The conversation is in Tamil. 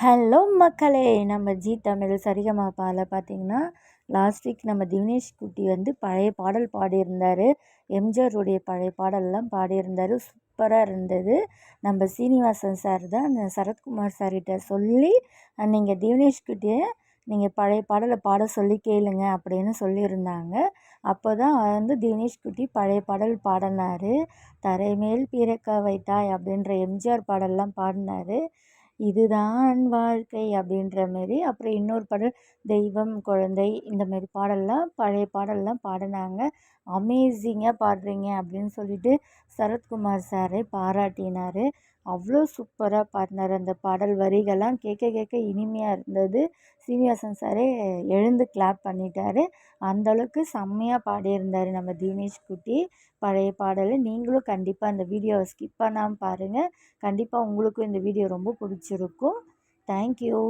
ஹலோ மக்களே நம்ம ஜி தமிழ் சரிகமாப்பாவில் பார்த்தீங்கன்னா லாஸ்ட் வீக் நம்ம தினேஷ் குட்டி வந்து பழைய பாடல் பாடியிருந்தார். எம்ஜிஆருடைய பழைய பாடல்லாம் பாடியிருந்தார். சூப்பராக இருந்தது. நம்ம சீனிவாசன் சார் தான் அந்த சரத்குமார் சார்கிட்ட சொல்லி நீங்கள் தினேஷ் குட்டியை நீங்கள் பழைய பாடலை பாட சொல்லி கேளுங்க அப்படின்னு சொல்லியிருந்தாங்க. அப்போ தான் வந்து தினேஷ் குட்டி பழைய பாடல் பாடினார். தரைமேல் பிறக்க வைத்தாய் அப்படின்ற எம்ஜிஆர் பாடல்லாம் பாடினார். இதுதான் வாழ்க்கை அப்படின்ற மாரி அப்புறம் இன்னொரு பாடல் தெய்வம் குழந்தை இந்த மாரி பாடல்லாம் பழைய பாடல்லாம் பாடினாங்க. அமேசிங்காக பாடுறீங்க அப்படின்னு சொல்லிட்டு சரத்குமார் சாரை பாராட்டினார். அவ்வளோ சூப்பராக பாடினார். அந்த பாடல் வரிகள்லாம் கேட்க கேட்க இனிமையாக இருந்தது. சீனிவாசன் சாரே எழுந்து கிளாப் பண்ணிட்டார். அந்தளவுக்கு செம்மையாக பாடியிருந்தார் நம்ம தினேஷ் குட்டி. பழைய பாடல் நீங்களும் கண்டிப்பாக அந்த வீடியோவை ஸ்கிப் பண்ணாமல் பாருங்கள் கண்டிப்பாக உங்களுக்கும் இந்த வீடியோ ரொம்ப பிடிச்சி பிடிச்சிருக்கும் தேங்க்யூ